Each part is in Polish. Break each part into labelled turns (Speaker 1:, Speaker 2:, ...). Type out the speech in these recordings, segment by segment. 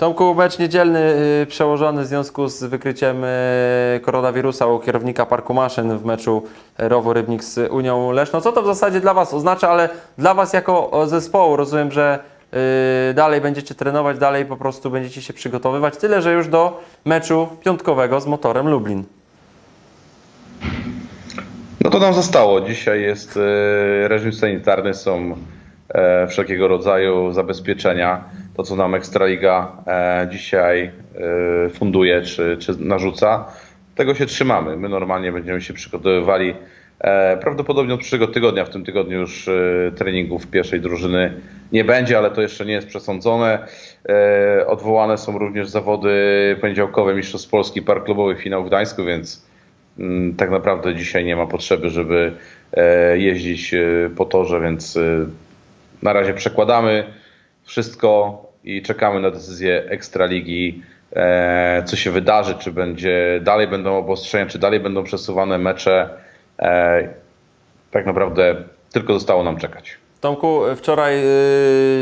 Speaker 1: Tomku, mecz niedzielny y, przełożony w związku z wykryciem y, koronawirusa u kierownika parku maszyn w meczu Rowo Rybnik z Unią Leszno. Co to w zasadzie dla Was oznacza, ale dla Was jako zespołu rozumiem, że y, dalej będziecie trenować, dalej po prostu będziecie się przygotowywać, tyle że już do meczu piątkowego z motorem Lublin.
Speaker 2: No to nam zostało. Dzisiaj jest reżim sanitarny, są e, wszelkiego rodzaju zabezpieczenia. To, co nam Ekstraliga e, dzisiaj e, funduje czy, czy narzuca, tego się trzymamy. My normalnie będziemy się przygotowywali e, prawdopodobnie od przyszłego tygodnia. W tym tygodniu już treningów pierwszej drużyny nie będzie, ale to jeszcze nie jest przesądzone. Odwołane są również zawody poniedziałkowe Mistrzostw Polski Park Klubowy finał w Gdańsku, więc Mm, tak naprawdę dzisiaj nie ma potrzeby, żeby jeździć po torze, więc na razie przekładamy wszystko i czekamy na decyzję Ekstraligi, e, co się wydarzy, czy będzie dalej będą obostrzenia, czy dalej będą przesuwane mecze. E, Tak naprawdę tylko zostało nam czekać.
Speaker 1: Tomku, wczoraj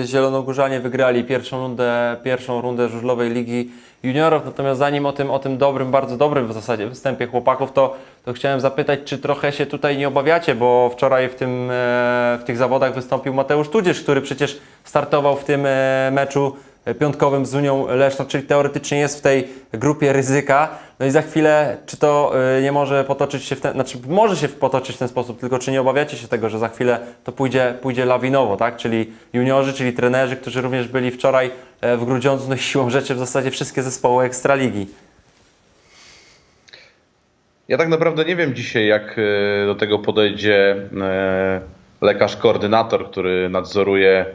Speaker 1: y, Zielonogórzanie wygrali pierwszą rundę, pierwszą rundę żużlowej Ligi Juniorów, natomiast zanim o tym, o tym dobrym, bardzo dobrym w zasadzie występie chłopaków, to, to chciałem zapytać, czy trochę się tutaj nie obawiacie, bo wczoraj w, tym, e, w tych zawodach wystąpił Mateusz Tudzież, który przecież startował w tym e, meczu piątkowym z Unią Leszno, czyli teoretycznie jest w tej grupie ryzyka. No i za chwilę, czy to y, nie może potoczyć się w ten, znaczy może się potoczyć w ten sposób, tylko czy nie obawiacie się tego, że za chwilę to pójdzie, pójdzie lawinowo, tak? Czyli juniorzy, czyli trenerzy, którzy również byli wczoraj e, w Grudziądzu, no siłą rzeczy w zasadzie wszystkie zespoły Ekstraligi.
Speaker 2: Ja tak naprawdę nie wiem dzisiaj, jak e, do tego podejdzie e, lekarz koordynator, który nadzoruje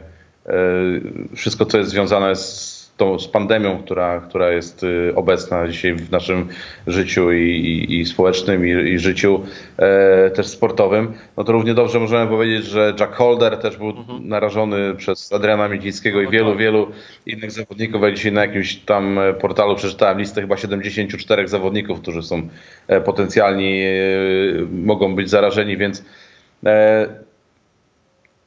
Speaker 2: wszystko, co jest związane z tą z pandemią, która, która jest e, obecna dzisiaj w naszym życiu i, i, i społecznym, i, i życiu e, też sportowym. No to równie dobrze możemy powiedzieć, że Jack Holder też był narażony przez Adriana Miedzińskiego i wielu, wielu innych zawodników. Ja dzisiaj na jakimś tam e, portalu przeczytałem listę chyba 74 zawodników, którzy są e, potencjalni, e, mogą być zarażeni, więc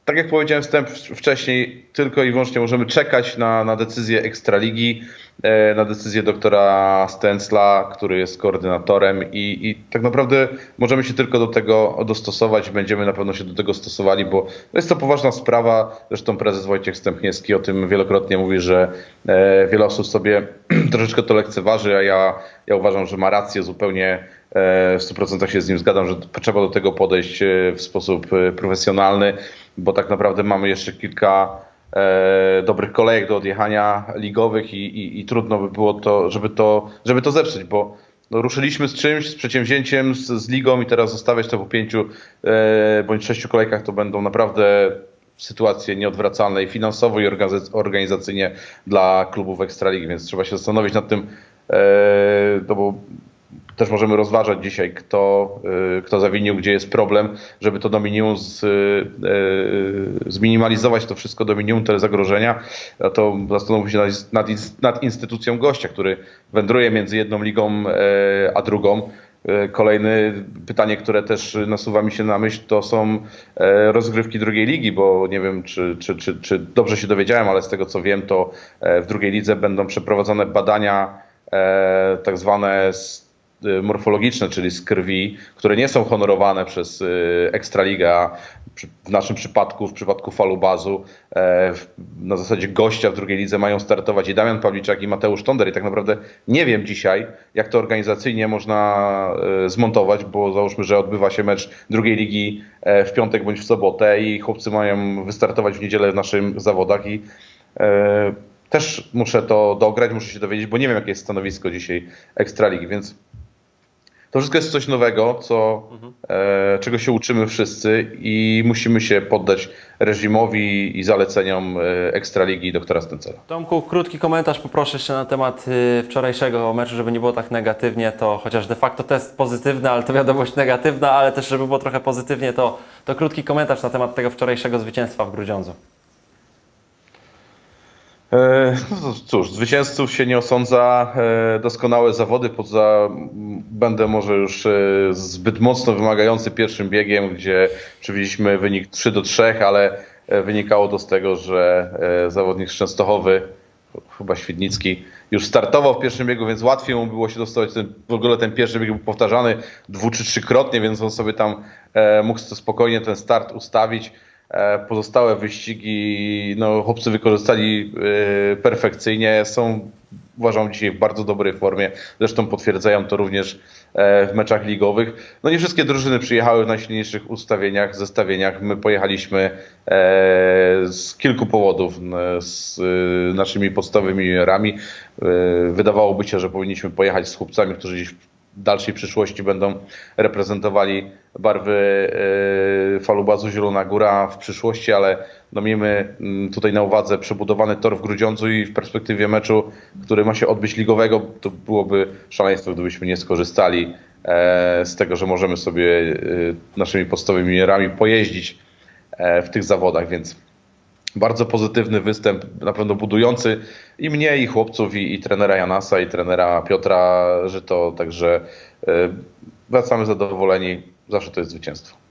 Speaker 2: tak jak powiedziałem wstęp wcześniej, tylko i wyłącznie możemy czekać na, na decyzję Ekstraligi, e, na decyzję doktora Stensla, który jest koordynatorem i, i tak naprawdę możemy się tylko do tego dostosować. Będziemy na pewno się do tego stosowali, bo jest to poważna sprawa. Zresztą prezes Wojciech Stępniewski o tym wielokrotnie mówi, że e, wiele osób sobie troszeczkę to lekceważy, a ja, ja uważam, że ma rację zupełnie e, w 100% się z nim zgadzam, że trzeba do tego podejść w sposób profesjonalny, bo tak naprawdę mamy jeszcze kilka e, dobrych kolejek do odjechania ligowych i, i, i trudno by było to, żeby to, żeby to zepsuć, bo no, ruszyliśmy z czymś, z przedsięwzięciem, z, z ligą i teraz zostawiać to po pięciu e, bądź sześciu kolejkach to będą naprawdę sytuacje nieodwracalne i finansowo i organiza- organizacyjnie dla klubów Ekstraligi, więc trzeba się zastanowić nad tym, e, no bo też możemy rozważać dzisiaj, kto, y, kto zawinił, gdzie jest problem, żeby to do minimum z, y, y, zminimalizować to wszystko do minimum, te zagrożenia, to zastanówmy się nad, nad, ins- nad instytucją gościa, który wędruje między jedną ligą e, a drugą. E, Kolejne pytanie, które też nasuwa mi się na myśl, to są e, rozgrywki drugiej ligi, bo nie wiem, czy, czy, czy, czy dobrze się dowiedziałem, ale z tego co wiem, to w drugiej lidze będą przeprowadzone badania tak zwane morfologiczne, czyli z krwi, które nie są honorowane przez y, Ekstraligę, a przy- w naszym przypadku, w przypadku falubazu, e, na zasadzie gościa w drugiej lidze mają startować i Damian Pawliczak i Mateusz Tonder. I tak naprawdę nie wiem dzisiaj, jak to organizacyjnie można e, zmontować, bo załóżmy, że odbywa się mecz drugiej ligi e, w piątek bądź w sobotę i chłopcy mają wystartować w niedzielę w naszych zawodach i też muszę to dograć, muszę się dowiedzieć, bo nie wiem, jakie jest stanowisko dzisiaj Ekstraligi, więc to wszystko jest coś nowego, co, e, czego się uczymy wszyscy i musimy się poddać reżimowi i zaleceniom e, Ekstraligi i doktora Stencela.
Speaker 1: Tomku, krótki komentarz poproszę jeszcze na temat y, wczorajszego meczu, żeby nie było tak negatywnie, to chociaż de facto test pozytywny, ale to wiadomość negatywna, ale też żeby było trochę pozytywnie, to, to krótki komentarz na temat tego wczorajszego zwycięstwa w Grudziądzu.
Speaker 2: E, No cóż, zwycięzców się nie osądza. e, Doskonałe zawody, poza będę może już e, zbyt mocno wymagający pierwszym biegiem, gdzie przewidzieliśmy wynik 3 do 3, ale wynikało to z tego, że zawodnik z Częstochowy chyba Świdnicki, już startował w pierwszym biegu, więc łatwiej mu było się dostać. Ten, w ogóle ten pierwszy bieg był powtarzany dwu czy trzykrotnie, więc on sobie tam mógł spokojnie ten start ustawić. E, pozostałe wyścigi no, chłopcy wykorzystali e, perfekcyjnie. Są uważam dzisiaj w bardzo dobrej formie. Zresztą potwierdzają to również e, w meczach ligowych. No nie wszystkie drużyny przyjechały w najsilniejszych ustawieniach, zestawieniach. My pojechaliśmy z kilku powodów z naszymi podstawowymi. E, Wydawałoby się, że powinniśmy pojechać z chłopcami, którzy gdzieś dalszej przyszłości będą reprezentowali barwy e, falubazu Zielona Góra w przyszłości, ale no miejmy mm, tutaj na uwadze przebudowany tor w Grudziądzu i w perspektywie meczu, który ma się odbyć ligowego, to byłoby szaleństwo, gdybyśmy nie skorzystali e, z tego, że możemy sobie e, naszymi podstawowymi juniorami pojeździć w tych zawodach, więc bardzo pozytywny występ, na pewno budujący i mnie, i chłopców, i, i trenera Janasa, i trenera Piotra Żyto, także e, wracamy zadowoleni, zawsze to jest zwycięstwo.